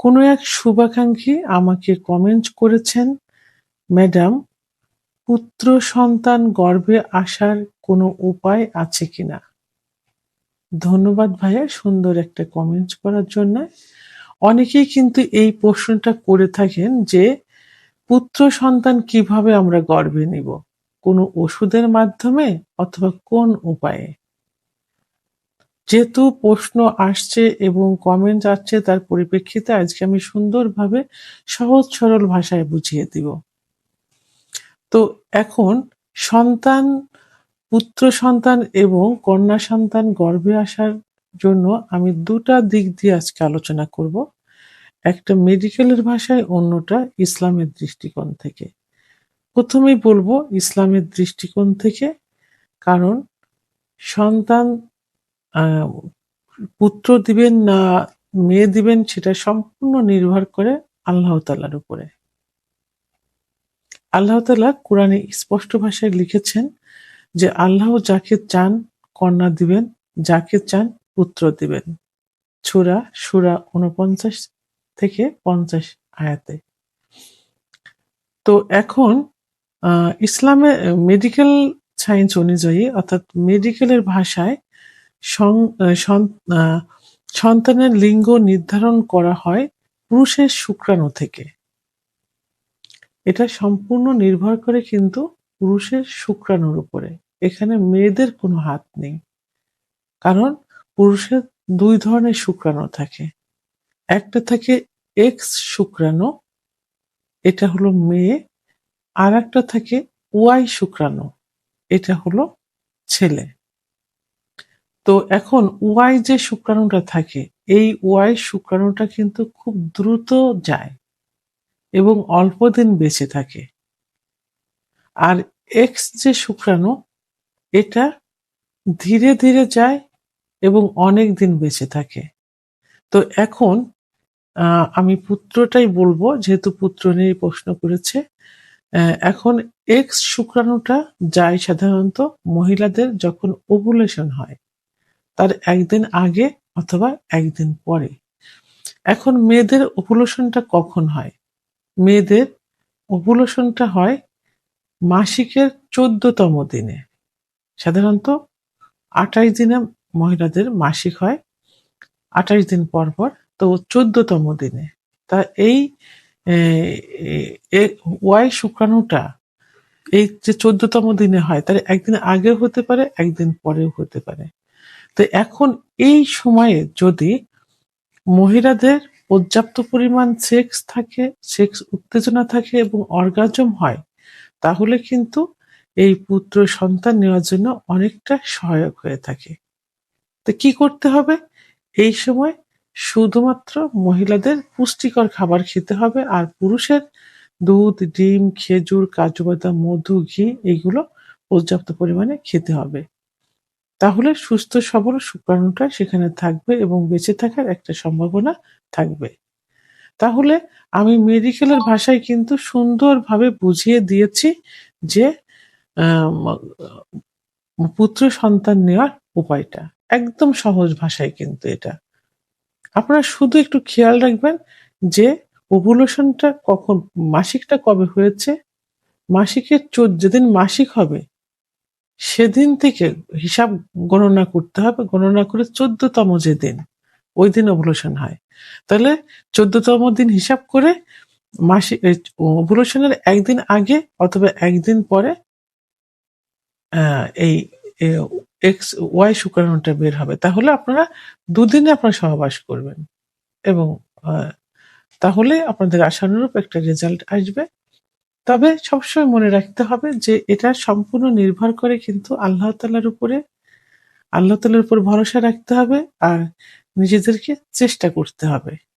কোনো এক শুভাকাঙ্ক্ষী আমাকে কমেন্ট করেছেন, ম্যাডাম পুত্র সন্তান গর্ভে আসার কোনো উপায় আছে কিনা? ধন্যবাদ ভাইয়া সুন্দর একটা কমেন্ট করার জন্য। অনেকেই কিন্তু এই প্রশ্নটা করে থাকেন যে পুত্র সন্তান কীভাবে আমরা গর্ভে নিব? কোনো ওষুধের মাধ্যমে অথবা কোন উপায়ে? যেহেতু প্রশ্ন আসছে এবং কমেন্ট আসছে, তার পরিপ্রেক্ষিতে আজকে আমি সুন্দরভাবে সহজ সরল ভাষায় বুঝিয়ে দিব। তো এখন সন্তান, পুত্র সন্তান এবং কন্যা সন্তান গর্ভে আসার জন্য আমি দুটা দিক দিয়ে আজকে আলোচনা করব। একটা মেডিকেলের ভাষায়, অন্যটা ইসলামের দৃষ্টিকোণ থেকে। প্রথমেই বলব ইসলামের দৃষ্টিকোণ থেকে, কারণ সন্তান পুত্র দিবেন না মেয়ে দিবেন সেটা সম্পূর্ণ নির্ভর করে আল্লাহ তালার উপরে। আল্লাহ তালা কোরআনে স্পষ্ট ভাষায় লিখেছেন যে আল্লাহ যাকে চান কন্যা দিবেন, যাকে চান পুত্র দিবেন। ছুরা সুরা উনপঞ্চাশ থেকে পঞ্চাশ আয়াতে। তো এখন ইসলামের মেডিকেল সায়েন্স অনুযায়ী অর্থাৎ মেডিকেলের ভাষায় সন্তানের লিঙ্গ নির্ধারণ করা হয় পুরুষের শুক্রাণু থেকে। এটা সম্পূর্ণ নির্ভর করে কিন্তু পুরুষের শুক্রাণুর উপরে। এখানে মেয়েদের কোনো হাত নেই। কারণ পুরুষের দুই ধরনের শুক্রাণু থাকে। একটা থাকে এক্স শুক্রাণু, এটা হলো মেয়ে, আর একটা থাকে ওয়াই শুক্রাণু, এটা হলো ছেলে। তো এখন ওয়াই যে শুক্রাণুটা থাকে, এই ওয়াই শুক্রাণুটা কিন্তু খুব দ্রুত যায় এবং অল্প দিন বেঁচে থাকে। আর এক্স যে শুক্রাণু, এটা ধীরে ধীরে যায় এবং অনেক দিন বেঁচে থাকে। তো এখন আমি পুত্রটাই বলব, যেহেতু পুত্র নিয়ে প্রশ্ন করেছে এখন এক্স শুক্রাণুটা যায় সাধারণত মহিলাদের যখন ওভুলেশন হয়। তার একদিন আগে অথবা একদিন পরে। এখন মেয়েদের ওভুলেশনটা কখন হয়? মেয়েদের ওভুলেশনটা হয় মাসিকের চোদ্দতম দিনে। সাধারণত আঠাশ দিনে মহিলাদের মাসিক হয়, আঠাশ দিন পর পর, তো চোদ্দতম দিনে। তা এই ওয়াই শুক্রাণুটা এই যে চোদ্দতম দিনে হয়, তার একদিন আগেও হতে পারে, একদিন পরেও হতে পারে। তো এখন এই সময়ে যদি মহিলাদের পর্যাপ্ত পরিমাণ সেক্স থাকে সেক্স উত্তেজনা থাকে এবং অর্গাজম হয়, তাহলে কিন্তু এই পুত্র সন্তান নেওয়ার জন্য অনেকটা সহায়ক হয়ে থাকে। তো কি করতে হবে? এই সময় শুধুমাত্র মহিলাদের পুষ্টিকর খাবার খেতে হবে আর পুরুষের দুধ, ডিম, খেজুর, কাজু বাদাম, মধু, ঘি, এগুলো পর্যাপ্ত পরিমাণে খেতে হবে। তাহলে সুস্থ, সবল শুক্রাণুটা সেখানে থাকবে এবং বেঁচে থাকার একটা সম্ভাবনা থাকবে। তাহলে আমি মেডিকেলের ভাষায় কিন্তু সুন্দরভাবে বুঝিয়ে দিয়েছি যে পুত্র সন্তান নেওয়ার উপায়টা। একদম সহজ ভাষায় কিন্তু এটা। আপনারা শুধু একটু খেয়াল রাখবেন যে ওভুলেশনটা কখন, মাসিকটা কবে হয়েছে? মাসিকের চোদ্দ যেদিন মাসিক হবে সেদিন থেকে হিসাব গণনা করতে হবে, গণনা করে চোদ্দতম যে দিন, ওই দিন ওভুলেশন হয়। তাহলে চোদ্দতম দিন হিসাব করে মাসিক ওভুলেশনের একদিন আগে অথবা একদিন পরে এই এক্স ওয়াই শুক্রাণুটা বের হবে। তাহলে আপনারা দুদিনে আপনারা সহবাস করবেন এবং তাহলে আপনাদের আশানুরূপ একটা রেজাল্ট আসবে। তবে সবসময় মনে রাখতে হবে যে এটা সম্পূর্ণ নির্ভর করে কিন্তু আল্লাহ তালার উপরে, আল্লাহ তালার উপর ভরসা রাখতে হবে আর নিজেদেরকে চেষ্টা করতে হবে।